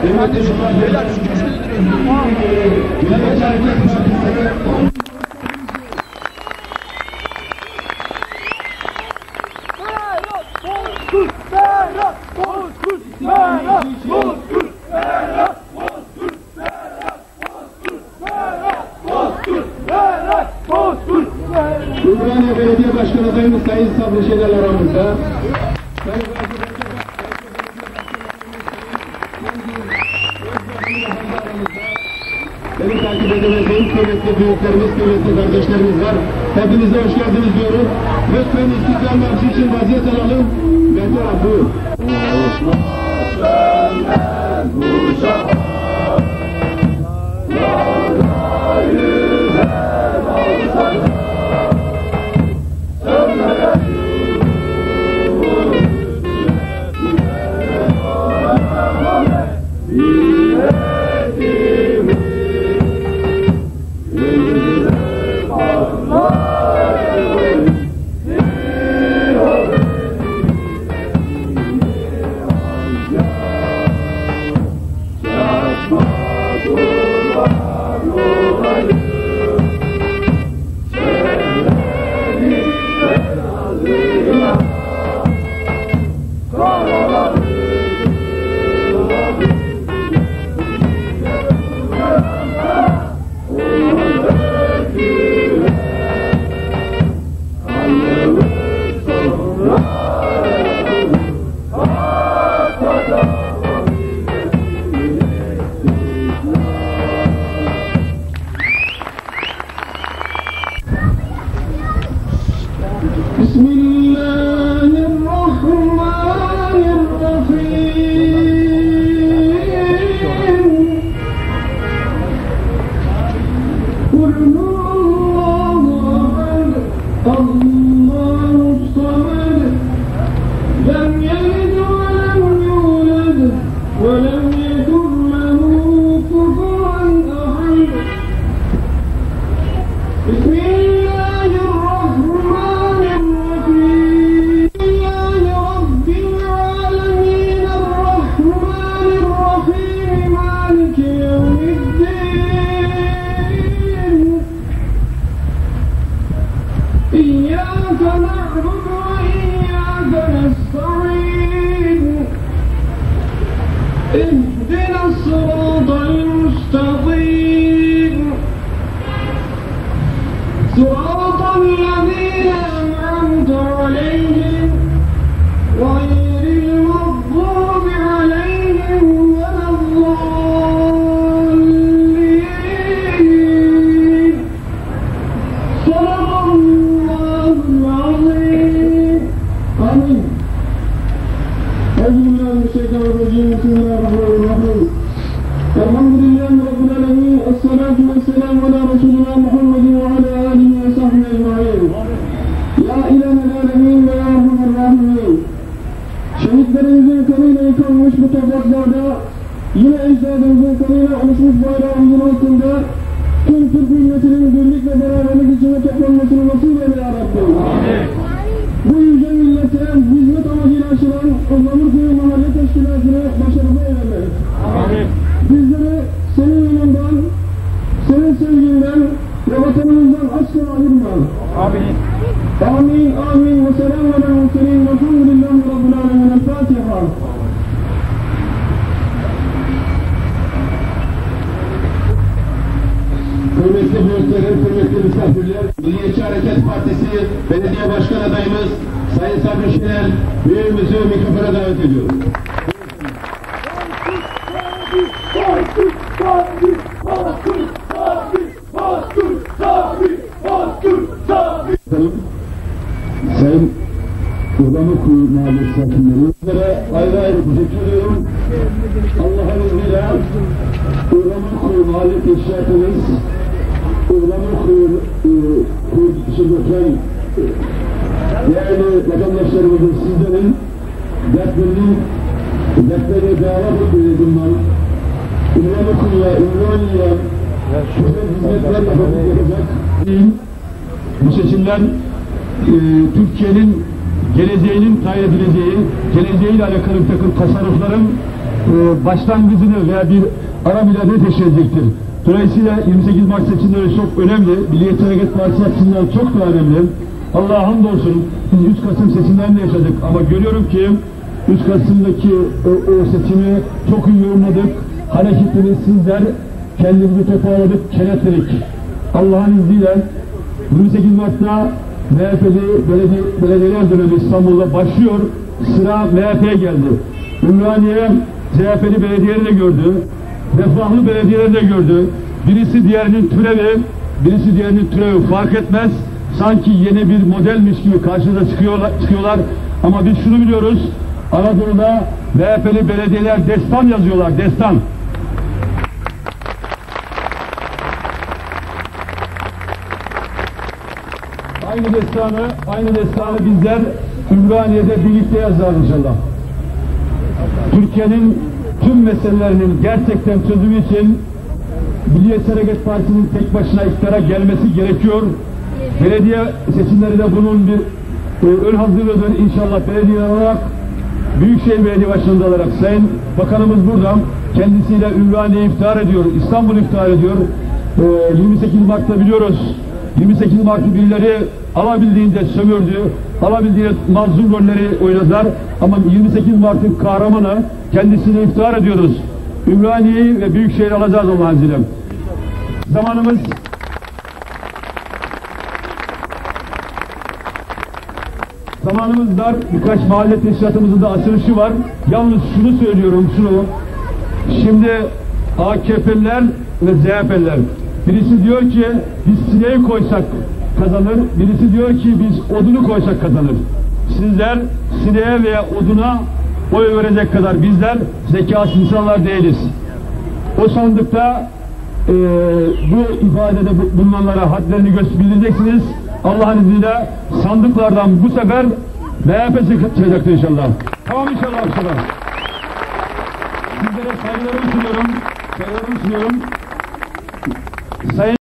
kıymetli Cumhurbaşkanı. Beyler şu Hareket Partisi Ümraniye Belediye Başkanı adayımız Sayın Sabri Şener aramızda. Sayın Beni takip eden büyük kıymetli büyüklerimiz, kıymetli kardeşlerimiz var. Hepinize hoş geldiniz diyorum. Lütfen İstiklal Marşı için vaziyet alalım. Ve bu. Allah'a emanet olun. نعبد وإياك نستعين اهدنا الصراط أعوذ بالله الحمد لله رب العالمين الصلاة والسلام على رسولنا محمد وعلى آله وصحبه أجمعين يا إله العالمين يا أرحم الراحمين شهيد بريزين كرينا يكون مش متفضل دا يلا إجداد بريزين كرينا ومشوف بايرا ومجنوكم دا كن في المسلمين بالله برامج سوى تقوى يا رب Bu yüce millete hizmet amacıyla açılan Ihlamurkuyu Mahalle Teşkilatı'nı başarılı eyleme. Bizleri senin yolundan, senin sevginden ve vatanımızdan asla ayırma. Amin. Amin, amin ve aleyhi ve sellem ve elhamdülillahi rabbil alemin. El Fatiha. Kıymetli büyüklerim, kıymetli misafirler, Milliyetçi Hareket Partisi Belediye Başkan adayımız Sayın Sabri Şener büyüğümüzü mikrofona davet ediyorum. Sayın Kurbanı Kuyu Mahallesi sakinleri, sizlere ayrı ayrı teşekkür ediyorum. Allah'ın izniyle Kurbanı Kuyu Mahalle Teşkilatımız, Kurbanı Kuyu e, Kuyu e, değerli vatandaşlarımızın sizlerin dertlerini, dertlerine dava edildiğim ben. Kuyu'ya, Ümraniye'ye güzel hizmetler yapacak. Bu seçimler e, Türkiye'nin geleceğinin tayin edileceği, geleceğiyle alakalı bir takım tasarrufların e, başlangıcını veya bir ara miladını teşkil edecektir. Dolayısıyla 28 Mart seçimleri çok önemli. Milliyetçi Hareket Partisi açısından çok daha önemli. Allah'a hamdolsun biz 3 Kasım seçimlerini yaşadık ama görüyorum ki 3 Kasım'daki o, o seçimi çok iyi yorumladık. Hareketini sizler kendimizi toparladık, kenetledik. Allah'ın izniyle 28 Mart'ta MHP'li belediye, belediyeler dönemi İstanbul'da başlıyor. Sıra MHP'ye geldi. Ümraniye CHP'li belediyeleri de gördü. Refahlı belediyeleri de gördü. Birisi diğerinin türevi, birisi diğerinin türevi fark etmez. Sanki yeni bir modelmiş gibi karşımıza çıkıyorlar, çıkıyorlar. Ama biz şunu biliyoruz. Anadolu'da MHP'li belediyeler destan yazıyorlar, destan. Aynı destanı, aynı destanı bizler Ümraniye'de birlikte yazarız inşallah. Türkiye'nin tüm meselelerinin gerçekten çözümü için Milliyetçi Hareket Partisi'nin tek başına iktidara gelmesi gerekiyor. Belediye seçimleri de bunun bir e, ön hazırlığıdır inşallah belediye olarak Büyükşehir Belediye Başkanı olarak Sayın Bakanımız burada kendisiyle Ümraniye iftihar ediyor, İstanbul iftihar ediyor. E, 28 Mart'ta biliyoruz 28 Mart'ı birileri alabildiğince sömürdü, alabildiğince mazlum rolleri oynadılar. Ama 28 Mart'ın kahramanı kendisini iftihar ediyoruz. Ümraniye'yi ve Büyükşehir'i alacağız Allah'ın izniyle. Zamanımız Zamanımız dar, birkaç mahalle teşkilatımızın da açılışı var. Yalnız şunu söylüyorum, şunu. Şimdi AKP'liler ve CHP'liler. Birisi diyor ki biz sineği koysak kazanır. Birisi diyor ki biz odunu koysak kazanır. Sizler sineğe veya oduna oy verecek kadar bizler zekasız insanlar değiliz. O sandıkta e, bu ifadede bu- bulunanlara hadlerini göstereceksiniz. Allah'ın izniyle sandıklardan bu sefer MHP çıkacaktır inşallah. Tamam inşallah inşallah. Sizlere saygılarımı sunuyorum. Saygılarımı sunuyorum. Sayın